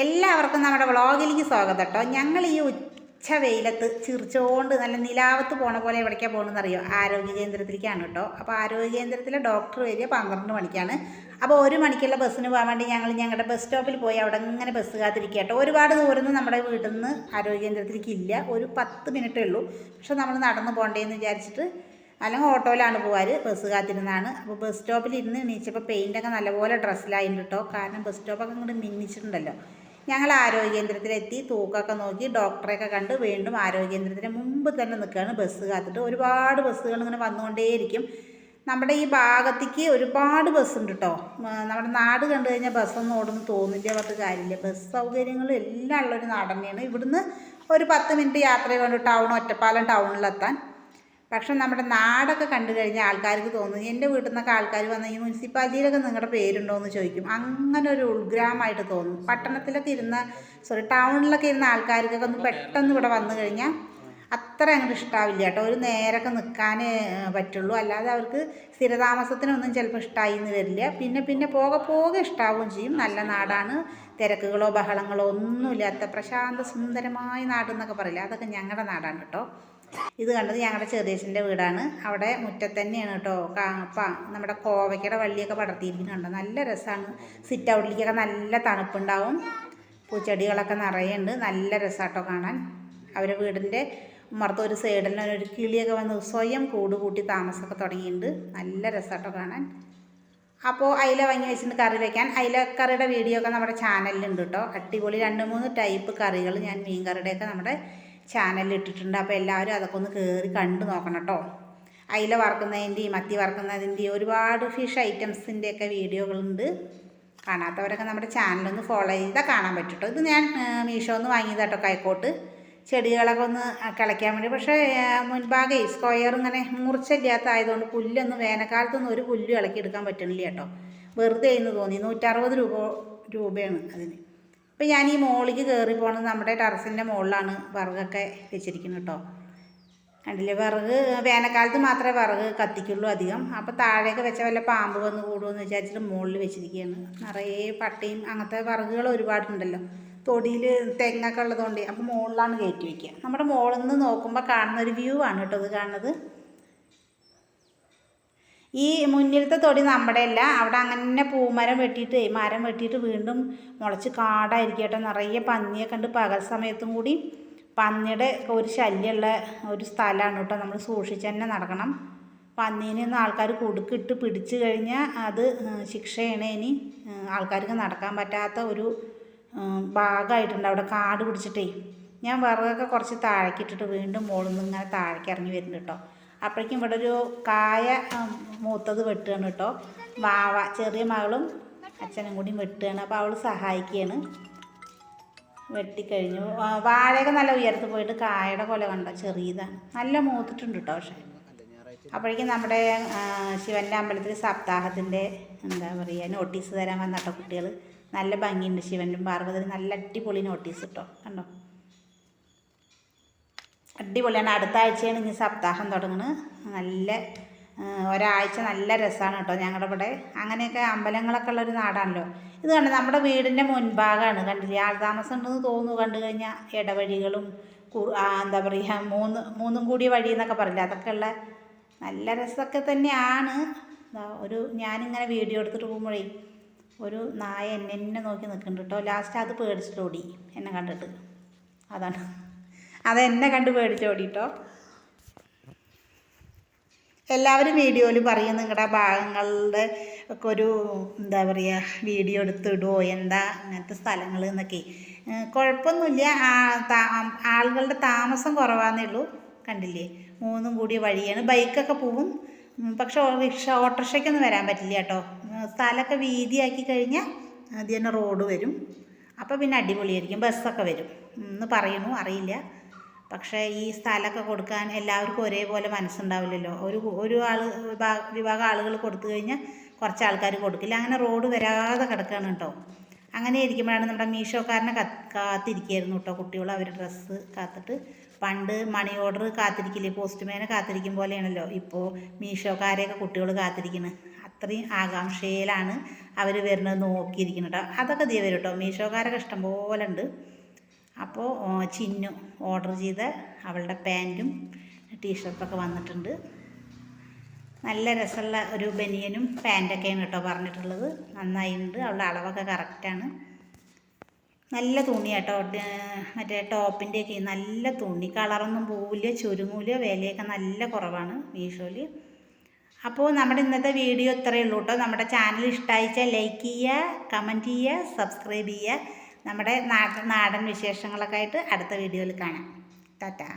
എല്ലാവർക്കും നമ്മുടെ വ്ളോഗിലേക്ക് സ്വാഗതം കേട്ടോ. ഞങ്ങൾ ഈ ഉച്ച വെയിലത്ത് ചിരിച്ചുകൊണ്ട് നല്ല നിലാവത്ത് പോണ പോലെ എവിടേക്കാണ് പോകണമെന്ന് അറിയോ? ആരോഗ്യ കേന്ദ്രത്തിലേക്കാണ് കേട്ടോ. അപ്പോൾ ആരോഗ്യ കേന്ദ്രത്തിലെ ഡോക്ടർ വരിക പന്ത്രണ്ട് മണിക്കാണ്. അപ്പോൾ ഒരു മണിക്കുള്ള ബസ്സിന് പോകാൻ വേണ്ടി ഞങ്ങൾ ഞങ്ങളുടെ ബസ് സ്റ്റോപ്പിൽ പോയി അവിടെ ഇങ്ങനെ ബസ് കാത്തിരിക്കുക കേട്ടോ. ഒരുപാട് ദൂരം നമ്മുടെ വീട്ടിൽ നിന്ന് ആരോഗ്യ കേന്ദ്രത്തിലേക്ക് ഇല്ല. ഒരു പത്ത് മിനിറ്റേ ഉള്ളൂ. പക്ഷെ നമ്മൾ നടന്ന് പോകണ്ടേന്ന് വിചാരിച്ചിട്ട് അല്ലെങ്കിൽ ഓട്ടോയിലാണ് പോകാറ് ബസ് കാത്തിരുന്നാണ്. അപ്പോൾ ബസ് സ്റ്റോപ്പിൽ ഇരുന്ന് എണീച്ചപ്പോൾ പെയിന്റൊക്കെ നല്ലപോലെ ഡ്രസ്സിലായിട്ടുണ്ട് കേട്ടോ. കാരണം ബസ് സ്റ്റോപ്പൊക്കെ ഇങ്ങോട്ട് മിന്നിച്ചിട്ടുണ്ടല്ലോ. ഞങ്ങൾ ആരോഗ്യ കേന്ദ്രത്തിലെത്തി തൂക്കമൊക്കെ നോക്കി ഡോക്ടറെയൊക്കെ കണ്ട് വീണ്ടും ആരോഗ്യ കേന്ദ്രത്തിന് മുമ്പ് തന്നെ നിൽക്കുകയാണ് ബസ് കാത്തിട്ട്. ഒരുപാട് ബസ്സുകൾ ഇങ്ങനെ വന്നുകൊണ്ടേയിരിക്കും. നമ്മുടെ ഈ ഭാഗത്തേക്ക് ഒരുപാട് ബസ്സുണ്ട് കേട്ടോ നമ്മുടെ നാട് കണ്ടു കഴിഞ്ഞാൽ ബസ്സൊന്നും ഓടുന്നു തോന്നില്ല പറഞ്ഞിട്ട് കാര്യമില്ല. ബസ് സൗകര്യങ്ങൾ എല്ലാം ഉള്ളൊരു നാട് ഇവിടുന്ന് ഒരു പത്ത് മിനിറ്റ് യാത്ര കൊണ്ട് ടൗൺ ഒറ്റപ്പാലം ടൗണിലെത്താൻ. പക്ഷെ നമ്മുടെ നാടൊക്കെ കണ്ടു കഴിഞ്ഞാൽ ആൾക്കാർക്ക് തോന്നും എന്റെ വീട്ടിൽ നിന്നൊക്കെ ആൾക്കാർ വന്ന് ഈ മുനിസിപ്പാലിറ്റിയിലൊക്കെ നിങ്ങളുടെ പേരുണ്ടോ എന്ന് ചോദിക്കും. അങ്ങനെ ഒരു ഉൾഗ്രാമമായിട്ട് തോന്നും. പട്ടണത്തിലൊക്കെ ഇരുന്ന സോറി ടൗണിലൊക്കെ ഇരുന്ന ആൾക്കാർക്കൊക്കെ ഒന്ന് പെട്ടെന്ന് ഇവിടെ വന്നു കഴിഞ്ഞാൽ അത്ര അങ്ങോട്ട് ഇഷ്ടാവില്ല കേട്ടോ. ഒരു നേരമൊക്കെ നിൽക്കാനേ പറ്റുള്ളൂ. അല്ലാതെ അവർക്ക് സ്ഥിരതാമസത്തിനൊന്നും ചിലപ്പോൾ ഇഷ്ടമായി എന്ന് വരില്ല. പിന്നെ പിന്നെ പോകെ പോകെ ഇഷ്ടാവുകയും ചെയ്യും. നല്ല നാടാണ്. തിരക്കുകളോ ബഹളങ്ങളോ ഒന്നുമില്ലാത്ത പ്രശാന്ത സുന്ദരമായ നാടെന്നൊക്കെ പറയില്ല? അതൊക്കെ ഞങ്ങളുടെ നാടാണ് കേട്ടോ. ഇത് കണ്ടത് ഞങ്ങളുടെ ചെറിയച്ഛന്റെ വീടാണ്. അവിടെ മുറ്റത്ത് തന്നെയാണ് കേട്ടോ നമ്മുടെ കോവയ്ക്കയുടെ വള്ളിയൊക്കെ പടർത്തിയിരിക്കുന്നുണ്ട് നല്ല രസമാണ് സിറ്റ് ഔട്ടിലേക്കൊക്കെ നല്ല തണുപ്പുണ്ടാവും. പൂച്ചെടികളൊക്കെ നിറയുണ്ട്. നല്ല രസമാട്ടോ കാണാൻ. അവരെ വീടിന്റെ ഉമ്മർത്ത് ഒരു സൈഡിൽ ഒരു കിളിയൊക്കെ വന്ന് സ്വയം കൂട് കൂട്ടി താമസമൊക്കെ തുടങ്ങിയിട്ടുണ്ട്. നല്ല രസമാട്ടോ കാണാൻ. അപ്പോൾ അയില വാങ്ങി വെച്ചിട്ട് കറി വെക്കാൻ. അയിലക്കറിയുടെ വീഡിയോ ഒക്കെ നമ്മുടെ ചാനലിലുണ്ട് കേട്ടോ അടിപൊളി രണ്ട് മൂന്ന് ടൈപ്പ് കറികൾ ഞാൻ മീൻ കറിയുടെയൊക്കെ നമ്മുടെ ചാനലിൽ ഇട്ടിട്ടുണ്ട് അപ്പോൾ എല്ലാവരും അതൊക്കെ ഒന്ന് കയറി കണ്ടു നോക്കണം കേട്ടോ. അയില വറക്കുന്നതിന്റെയും മത്തി വറക്കുന്നതിന്റെയും ഒരുപാട് ഫിഷ് ഐറ്റംസിന്റെയൊക്കെ വീഡിയോകളുണ്ട്. കാണാത്തവരൊക്കെ നമ്മുടെ ചാനലൊന്ന് ഫോളോ ചെയ്താൽ കാണാൻ പറ്റും കേട്ടോ ഇത് ഞാൻ മീഷോ ഒന്ന് വാങ്ങിയത് കേട്ടോ കൈക്കോട്ട്. ചെടികളൊക്കെ ഒന്ന് കിളയ്ക്കാൻ വേണ്ടി. പക്ഷേ മുൻഭാഗേ സ്ക്വയർ ഇങ്ങനെ മൂർച്ചയില്ലാത്ത ആയതുകൊണ്ട് പുല്ലൊന്നും വേനൽക്കാലത്തൊന്നും ഒരു പുല്ലും ഇളക്കി എടുക്കാൻ പറ്റണില്ല കേട്ടോ വെറുതെ എന്ന് തോന്നി. നൂറ്ററുപത് രൂപ രൂപയാണ് അതിന്. ഇപ്പം ഞാൻ ഈ മോളിക്ക് കയറി പോകുന്നത് നമ്മുടെ ടെറസിന്റെ മുകളിലാണ് വിറകൊക്കെ വെച്ചിരിക്കുന്നത് കേട്ടോ. കണ്ടില്ലേ? വിറക് വേനൽക്കാലത്ത് മാത്രമേ വിറക് കത്തിക്കുള്ളൂ അധികം. അപ്പോൾ താഴെയൊക്കെ വെച്ച വല്ല പാമ്പ് വന്ന് കൂടുമെന്ന് വിചാരിച്ചിട്ട് മുകളിൽ വെച്ചിരിക്കുകയാണ്. നിറയെ പട്ടിയും അങ്ങനത്തെ വിറകുകൾ ഒരുപാടുണ്ടല്ലോ. തൊടിയിൽ തെങ്ങൊക്കെ ഉള്ളതുകൊണ്ട് അപ്പോൾ മുകളിലാണ് കയറ്റി വയ്ക്കുക നമ്മുടെ മുകളിൽ നിന്ന് നോക്കുമ്പോൾ കാണുന്ന ഒരു വ്യൂ ആണ് കേട്ടോ ഇത് കാണുന്നത്. ഈ മുന്നിലത്തെ തൊടി നമ്മുടെ അല്ല അവിടെ അങ്ങനെ പൂമരം വെട്ടിയിട്ട് മരം വെട്ടിയിട്ട് വീണ്ടും മുളച്ച് കാടായിരിക്കും കേട്ടോ. നിറയെ പന്നിയെ കണ്ട് പകൽ സമയത്തും കൂടി പന്നിയുടെ ഒരു ശല്യമുള്ള ഒരു സ്ഥലമാണ് കേട്ടോ. നമ്മൾ സൂക്ഷിച്ച് തന്നെ നടക്കണം. പന്നീനൊന്നും ആൾക്കാർ കൊടുക്കിട്ട് പിടിച്ചു കഴിഞ്ഞാൽ അത് ശിക്ഷയാണ് ഇനി ആൾക്കാർക്ക് നടക്കാൻ പറ്റാത്ത ഒരു ഭാഗമായിട്ടുണ്ട്. അവിടെ കാട് പിടിച്ചിട്ടേ. ഞാൻ വിറകൊക്കെ കുറച്ച് താഴേക്കിട്ടിട്ട് വീണ്ടും മുകളിൽ നിന്ന് ഇങ്ങനെ താഴേക്ക് ഇറങ്ങി വരുന്നുണ്ട് കേട്ടോ. അപ്പോഴേക്കും ഇവിടെ ഒരു കായ മൂത്തത് വെട്ടുകയാണ് കേട്ടോ. വാവ ചെറിയ മകളും അച്ഛനും കൂടി വെട്ടുകയാണ്. അപ്പോൾ അവൾ സഹായിക്കുകയാണ്. വെട്ടിക്കഴിഞ്ഞു. വാഴയൊക്കെ നല്ല ഉയരത്ത് പോയിട്ട് കായയുടെ കൊല കണ്ടോ? ചെറിയതാണ്. നല്ല മൂത്തിട്ടുണ്ട് കേട്ടോ പക്ഷേ. അപ്പോഴേക്കും നമ്മുടെ ശിവന്റെ അമ്പലത്തിൽ സപ്താഹത്തിന്റെ എന്താ പറയുക നോട്ടീസ് തരാൻ വന്നട്ടോ കുട്ടികൾ നല്ല ഭംഗിയുണ്ട് ശിവനും പാർവതിനും നല്ല അടിപൊളി നോട്ടീസ് കേട്ടോ. കണ്ടോ? അടിപൊളിയാണ്. അടുത്ത ആഴ്ചയാണ് ഇനി സപ്താഹം തുടങ്ങുന്നത് നല്ല ഒരാഴ്ച നല്ല രസമാണ് കേട്ടോ ഞങ്ങളുടെ ഇവിടെ. അങ്ങനെയൊക്കെ അമ്പലങ്ങളൊക്കെ ഉള്ളൊരു നാടാണല്ലോ. ഇത് കണ്ട് നമ്മുടെ വീടിന്റെ മുൻഭാഗമാണ് കണ്ടില്ലേ? ആൾതാമസം ഉണ്ടെന്ന് തോന്നുന്നു കണ്ടു കഴിഞ്ഞാൽ ഇടവഴികളും എന്താ പറയുക മൂന്ന് മൂന്നും കൂടി വഴി എന്നൊക്കെ പറയില്ല? അതൊക്കെ ഉള്ള നല്ല രസമൊക്കെ തന്നെയാണ്. ഒരു ഞാനിങ്ങനെ വീഡിയോ എടുത്തിട്ട് പോകുമ്പോഴേ ഒരു നായ എന്നെ എന്നെ നോക്കി നിൽക്കുന്നുണ്ട് കേട്ടോ ലാസ്റ്റ് അത് പേടിച്ചിട്ട് ഓടി എന്നെ കണ്ടിട്ട്. അതാണ്. അത് എന്നെ കണ്ട് പേടിച്ചോടിട്ടോ എല്ലാവരും വീഡിയോയിൽ പറയും നിങ്ങളുടെ ഭാഗങ്ങളുടെ ഒക്കെ ഒരു എന്താ പറയുക വീഡിയോ എടുത്തിടുമോ എന്താ അങ്ങനത്തെ സ്ഥലങ്ങൾ എന്നൊക്കെ. കുഴപ്പമൊന്നുമില്ല. ആളുകളുടെ താമസം കുറവാന്നേ ഉള്ളൂ. കണ്ടില്ലേ? മൂന്നും കൂടി വഴിയാണ്. ബൈക്കൊക്കെ പോവും. പക്ഷെ റിക്ഷ ഓട്ടോറിക്ഷയ്ക്കൊന്നും വരാൻ പറ്റില്ല കേട്ടോ. സ്ഥലമൊക്കെ വീതിയാക്കി കഴിഞ്ഞാൽ അത് തന്നെ റോഡ് വരും. അപ്പോൾ പിന്നെ അടിപൊളിയായിരിക്കും. ബസ്സൊക്കെ വരും. എന്ന് പറയണു അറിയില്ല. പക്ഷേ ഈ സ്ഥലമൊക്കെ കൊടുക്കാൻ എല്ലാവർക്കും ഒരേപോലെ മനസ്സുണ്ടാവില്ലല്ലോ. ഒരു ഒരു ആൾ വിഭാഗം ആളുകൾ കൊടുത്തു കഴിഞ്ഞാൽ കുറച്ച് ആൾക്കാർ കൊടുക്കില്ല. അങ്ങനെ റോഡ് വരാതെ കിടക്കുകയാണ് കേട്ടോ. അങ്ങനെ ഇരിക്കുമ്പോഴാണ് നമ്മുടെ മീഷോക്കാരനെ കാത്തിരിക്കുകയായിരുന്നു കേട്ടോ കുട്ടികൾ. അവർ ഡ്രസ്സ് കാത്തിട്ട് പണ്ട് മണി ഓർഡർ കാത്തിരിക്കില്ലേ പോസ്റ്റ്മാനെ കാത്തിരിക്കും പോലെയാണല്ലോ. ഇപ്പോൾ മീഷോക്കാരെയൊക്കെ കുട്ടികൾ കാത്തിരിക്കുന്നത് അത്രയും ആകാംക്ഷയിലാണ് അവർ വരുന്നത് നോക്കിയിരിക്കുന്നത് കേട്ടോ. അതൊക്കെ ദേ വരും കേട്ടോ. മീഷോക്കാരൊക്കെ ഇഷ്ടംപോലെ ഉണ്ട് അപ്പോൾ ചിന്നു ഓർഡർ ചെയ്ത അവളുടെ പാന്റും ടീഷർട്ടൊക്കെ വന്നിട്ടുണ്ട്. നല്ല രസമുള്ള ഒരു ബനിയനും പാന്റൊക്കെയാണ് കേട്ടോ പറഞ്ഞിട്ടുള്ളത്. നന്നായി ഉണ്ട് അവളുടെ അളവൊക്കെ കറക്റ്റാണ്. നല്ല തുണി കേട്ടോ. മറ്റേ ടോപ്പിന്റെയൊക്കെ നല്ല തുണി. കളറൊന്നും പോവില്ല ചുരുങ്ങൂല വിലയൊക്കെ നല്ല കുറവാണ് മീഷോയിൽ. അപ്പോൾ നമ്മുടെ ഇന്നത്തെ വീഡിയോ ഇത്രയേ ഉള്ളൂ കേട്ടോ. നമ്മുടെ ചാനൽ ഇഷ്ടമായിച്ചാൽ ലൈക്ക് ചെയ്യുക കമന്റ് ചെയ്യുക സബ്സ്ക്രൈബ് ചെയ്യുക. നമ്മുടെ നാടൻ നാടൻ വിശേഷങ്ങളൊക്കെ ആയിട്ട് അടുത്ത വീഡിയോയിൽ കാണാം. ടാറ്റാ.